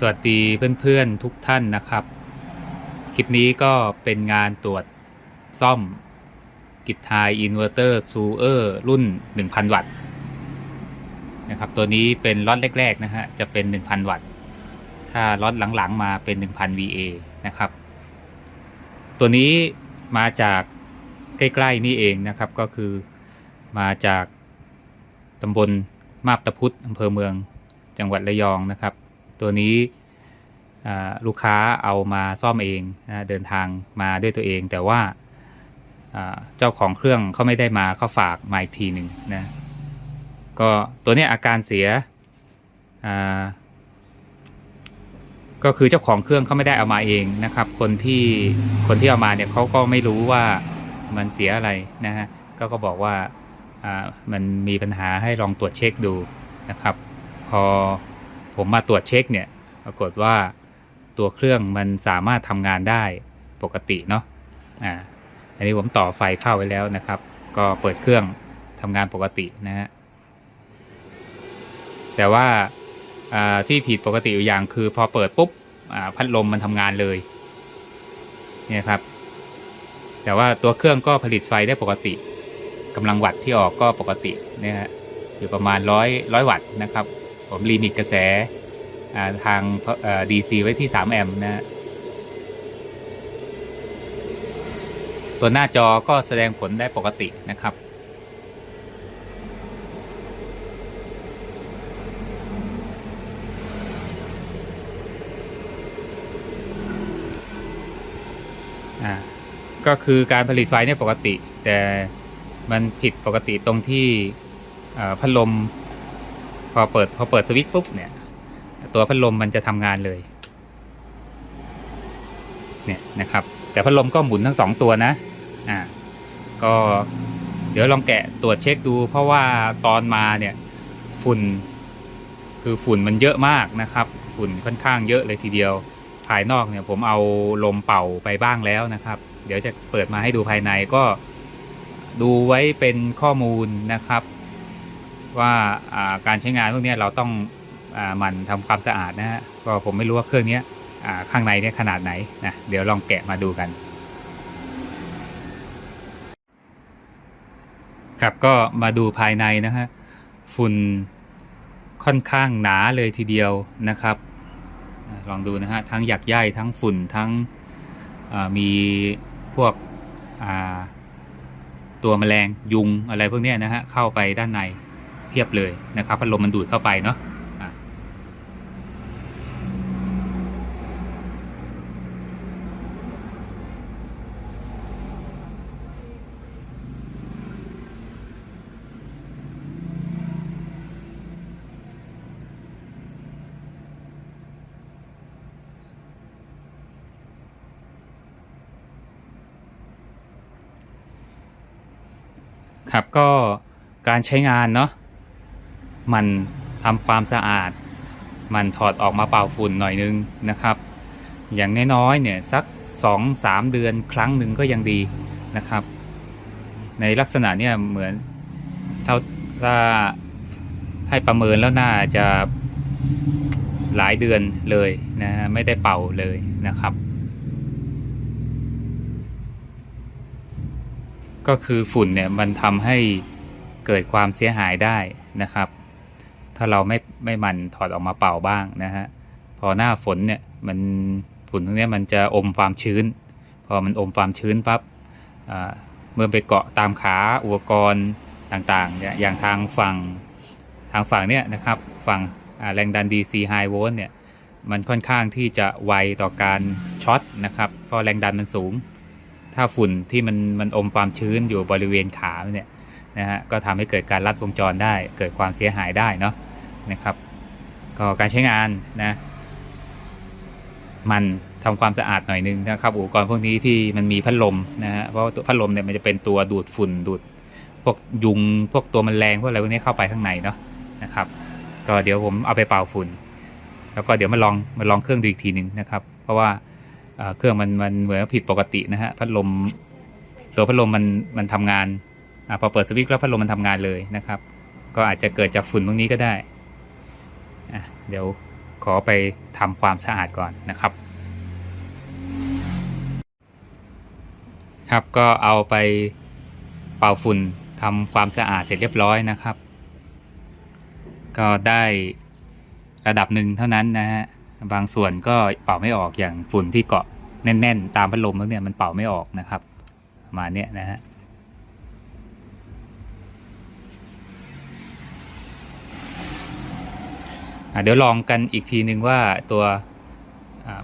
สวัสดีเพื่อนๆทุกท่านนะครับ คลิปนี้ก็เป็นงานตรวจซ่อมกิจทายอินเวอร์เตอร์ซูเออร์รุ่น 1,000 วัตต์นะครับตัวนี้เป็นล็อตแรกๆนะฮะจะเป็น 1,000 วัตต์ถ้าล็อตหลังๆมาเป็น 1,000 VA นะครับ ตัวนี้มาจากใกล้ๆนี่เองนะครับก็คือมาจากตำบลมาบตะพุธอำเภอเมืองจังหวัดระยองนะครับ ตัวนี้ลูกค้าเอามาซ่อมเองนะเดินทางมาด้วยตัวเอง แต่ว่าเจ้าของเครื่องเขาไม่ได้มาเขาฝากมาอีกทีหนึ่งนะก็ตัวนี้อาการเสียก็คือเจ้าของเครื่องเขาไม่ได้เอามาเองนะครับ คนที่คนที่เอามาเนี่ยเขาก็ไม่รู้ว่ามันเสียอะไรนะฮะก็ก็บอกว่าอ่ามันมีปัญหาให้ลองตรวจเช็คดูนะครับ พอ ผมมาตรวจเช็คเนี่ยปรากฏว่าตัวเครื่องมันสามารถทำงานได้ปกติเนาะอ่าอันนี้ผมต่อไฟเข้าไว้แล้วนะครับ ก็เปิดเครื่องทำงานปกตินะฮะแต่ว่าอ่าที่ผิดปกติอยู่อย่างคือพอเปิดปุ๊บอ่าพัดลมมันทำงานเลยเนี่ยครับ แต่ว่าตัวเครื่องก็ผลิตไฟได้ปกติกำลังวัตต์ที่ออกก็ปกติเนี่ยฮะอยู่ประมาณร้อยร้อยวัตต์นะครับ ผมลิมิตกระแสทางดีซีไว้ที่ 3 แอมป์นะฮะตัวหน้าจอก็แสดงผลได้ปกตินะครับอ่าก็คือการผลิตไฟเนี่ยปกติ แต่มันผิดปกติตรงที่พัดลม พอเปิดพอเปิดสวิตช์ปุ๊บเนี่ย ตัวพัดลมมันจะทำงานเลย เนี่ยนะครับ แต่พัดลมก็หมุนทั้งสองตัวนะอ่าก็เดี๋ยวลองแกะตรวจเช็คดู เพราะว่าตอนมาเนี่ยฝุ่นคือฝุ่นมันเยอะมากนะครับ ฝุ่นค่อนข้างเยอะเลยทีเดียว ภายนอกเนี่ยผมเอาลมเป่าไปบ้างแล้วนะครับ เดี๋ยวจะเปิดมาให้ดูภายในก็ดูไว้เป็นข้อมูลนะครับ ว่าการใช้งานพวกนี้เราต้องอ่าหมันทำความสะอาดนะฮะก็ผมไม่รู้ว่าเครื่องนี้ข้างในเนี่ยขนาดไหนนะเดี๋ยวลองแกะมาดูกัน ครับก็มาดูภายในนะฮะฝุ่นค่อนข้างหนาเลยทีเดียวนะครับ ลองดูนะฮะทั้งหยักใยทั้งฝุ่นทั้งมีพวกตัวแมลงยุงอะไรพวกนี้นะฮะเข้าไปด้านใน เพียบเลยนะครับพัดลมมันดูดเข้าไปเนาะอะครับก็การใช้งานเนาะ มันทำความสะอาด มันถอดออกมาเป่าฝุ่นหน่อยนึงนะครับ อย่างน้อยๆเนี่ยสักสองสามเดือนครั้งหนึ่งก็ยังดีนะครับ ในลักษณะเนี่ยเหมือนเท่าถ้าให้ประเมินแล้วน่าจะหลายเดือนเลยนะไม่ได้เป่าเลยนะครับ ก็คือฝุ่นเนี่ยมันทำให้เกิดความเสียหายได้นะครับ ถ้าเราไม่ไม่มันถอดออกมาเป่าบ้างนะฮะพอหน้าฝนเนี่ยมันฝุ่นตรงนี้มันจะอมความชื้น พอมันอมความชื้นปั๊บเมื่อไปเกาะตามขาอุปกรณ์ต่างๆเนี่ยอย่างทางฝั่งทางฝั่งเนี่ยนะครับฝั่งแรงดัน DC High Volt เนี่ยมันค่อนข้างที่จะไวต่อการช็อตนะครับเพราะแรงดันมันสูง ถ้าฝุ่นที่มันมันอมความชื้นอยู่บริเวณขาเนี่ยนะฮะก็ทำให้เกิดการลัดวงจรได้เกิดความเสียหายได้เนาะ นะครับ ก็การใช้งานนะมันทำความสะอาดหน่อยนึงนะครับอุปกรณ์พวกนี้ที่มันมีพัดลมนะฮะเพราะว่าตัวพัดลมเนี่ยมันจะเป็นตัวดูดฝุ่นดูดพวกยุงพวกตัวแมลงพวกอะไรพวกนี้เข้าไปข้างในเนาะนะครับ ก็เดี๋ยวผมเอาไปเป่าฝุ่น แล้วก็เดี๋ยวมาลองมาลองเครื่องดูอีกทีหนึ่งนะครับ เพราะว่าเครื่องมันมันเหมือนผิดปกตินะฮะพัดลมตัวพัดลมมันมันทำงานอพอเปิดสวิตช์แล้วพัดลมมันทำงานเลยนะครับ ก็อาจจะเกิดจากฝุ่นพวกนี้ก็ได้ เดี๋ยวขอไปทำความสะอาดก่อนนะครับ ครับก็เอาไปเป่าฝุ่นทำความสะอาดเสร็จเรียบร้อยนะครับ ก็ได้ระดับหนึ่งเท่านั้นนะฮะบางส่วนก็เป่าไม่ออกอย่างฝุ่นที่เกาะแน่น ๆ ตามพัดลมแล้วเนี่ยมันเป่าไม่ออกนะครับมาเนี้ยนะฮะ อะ เดี๋ยวลองกันอีกทีนึงว่าตัว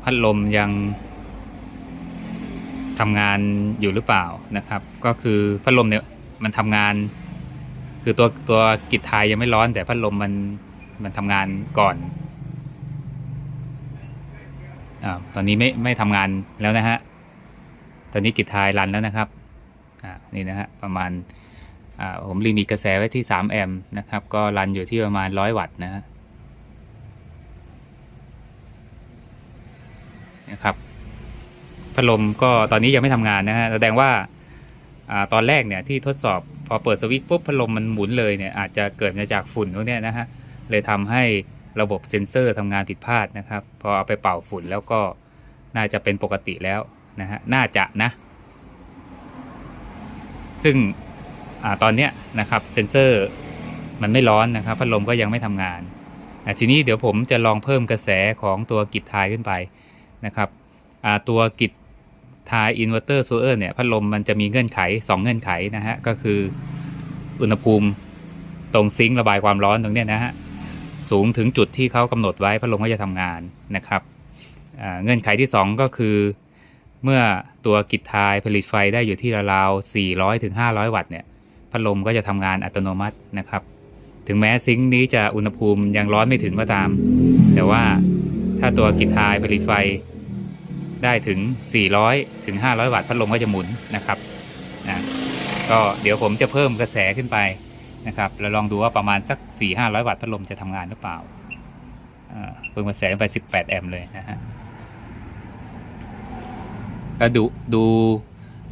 พัดลมยังทำงานอยู่หรือเปล่านะครับ ก็คือพัดลมเนี่ยมันทำงาน คือตัวตัวกิจทายยังไม่ร้อนแต่พัดลมมันมันทำงานก่อนอตอนนี้ไม่ไม่ทำงานแล้วนะฮะ ตอนนี้กิจทายรันแล้วนะครับอ่านี่นะฮะประมาณอ่าผมรีมีกระแสไว้ที่ 3 แอมป์นะครับ ก็รันอยู่ที่ประมาณ 100 วัตต์นะฮะ นะครับพัดลมก็ตอนนี้ยังไม่ทำงานนะฮะแสดงว่าอตอนแรกเนี่ยที่ทดสอบพอเปิดสวิตช์ปุ๊บพัดลมมันหมุนเลยเนี่ยอาจจะเกิดมาจากฝุ่นพวกเนี้ยนะฮะเลยทำให้ระบบเซ็นเซอร์ทำงานผิดพลาดนะครับ พอเอาไปเป่าฝุ่นแล้วก็น่าจะเป็นปกติแล้วนะฮะน่าจะนะ ซึ่งอตอนเนี้ยนะครับเซ็นเซอร์มันไม่ร้อนนะครับพัดลมก็ยังไม่ทำงานทีนี้เดี๋ยวผมจะลองเพิ่มกระแสของตัวกิจทายขึ้นไป นะครับตัวกิจทายอินเวอร์เตอร์โซเออร์เนี่ยพัดลมมันจะมีเงื่อนไข 2 เงื่อนไขนะฮะก็คืออุณหภูมิตรงซิงค์ระบายความร้อนตรงเนี้ยนะฮะสูงถึงจุดที่เขากำหนดไว้พัดลมก็จะทำงานนะครับเงื่อนไขที่ 2 ก็คือ เมื่อตัวกิจทายผลิตไฟได้อยู่ที่ราวๆ400ถึง500 วัตต์เนี่ยพัดลมก็จะทำงานอัตโนมัตินะครับ ถึงแม้ซิงค์นี้จะอุณหภูมิยังร้อนไม่ถึงก็ตาม แต่ว่าถ้าตัวกิจทายผลิตไฟ ได้ถึง 400 ถึง 500 วัตต์พัดลมก็จะหมุนนะครับนะก็เดี๋ยวผมจะเพิ่มกระแสขึ้นไปนะครับแล้วลองดูว่าประมาณสัก 4-500 วัตต์พัดลมจะทำงานหรือเปล่าเพิ่มกระแสขึ้นไป 18 แอมป์เลยนะฮะแล้วดูดู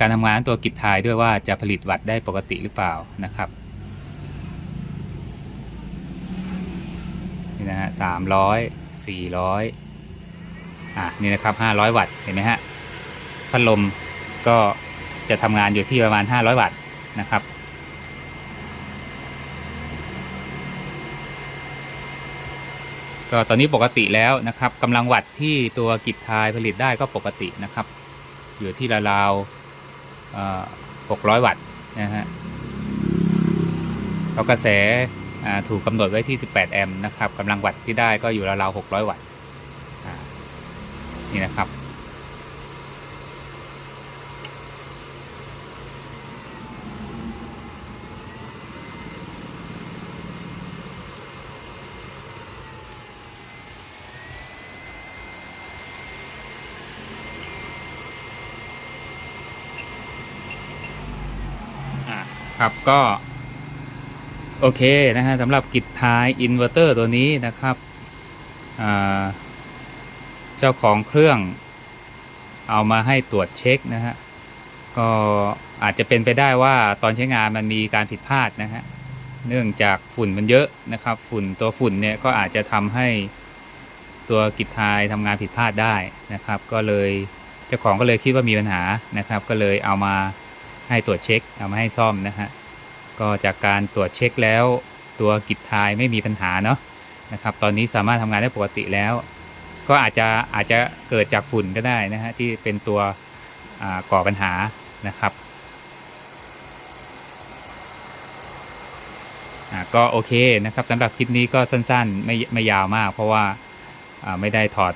การทำงานตัวกิจทายด้วยว่าจะผลิตวัตต์ได้ปกติหรือเปล่านะครับนี่นะฮะสามร้อยสี่ร้อย อะนี่นะครับ 500 วัตต์เห็นไหมฮะพัดลมก็จะทำงานอยู่ที่ประมาณ 500 วัตต์นะครับก็ตอนนี้ปกติแล้วนะครับกำลังวัตต์ที่ตัวกิจทายผลิตได้ก็ปกตินะครับ อยู่ที่ราวๆเอ่อ600วัตต์นะฮะแล้วกระแสถูกกำหนดไว้ที่ 18 แอมป์นะครับกำลังวัตต์ที่ได้ก็อยู่ราวๆ600 วัตต์ นี่นะครับ อ่าครับก็โอเคนะฮะสำหรับกิจท้ายอินเวอร์เตอร์ตัวนี้นะครับ อ่า เจ้าของเครื่องเอามาให้ตรวจเช็คนะฮะก็อาจจะเป็นไปได้ว่าตอนใช้งานมันมีการผิดพลาดนะฮะเนื่องจากฝุ่นมันเยอะนะครับ ฝุ่นตัวฝุ่นเนี่ยก็อาจจะทำให้ตัวกิจทายทำงานผิดพลาดได้นะครับ ก็เลยเจ้าของก็เลยคิดว่ามีปัญหานะครับ ก็เลยเอามาให้ตรวจเช็ค เอามาให้ซ่อมนะฮะก็จากการตรวจเช็คแล้ว ตัวกิจทายไม่มีปัญหาเนาะนะครับ ตอนนี้สามารถทำงานได้ปกติแล้ว ก็อาจจะอาจจะเกิดจากฝุ่นก็ได้นะฮะที่เป็นตัวก่อปัญหานะครับก็โอเคนะครับสำหรับคลิปนี้ก็สั้นๆไม่ไม่ยาวมาก เพราะว่าไม่ได้ถอด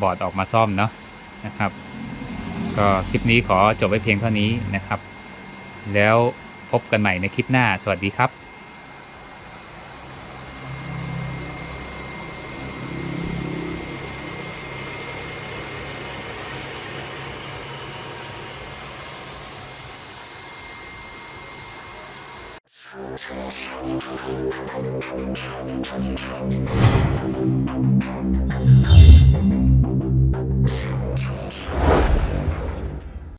บอร์ดออกมาซ่อมเนาะนะครับ ก็คลิปนี้ขอจบไว้เพียงเท่านี้นะครับ แล้วพบกันใหม่ในคลิปหน้า สวัสดีครับ Thank you.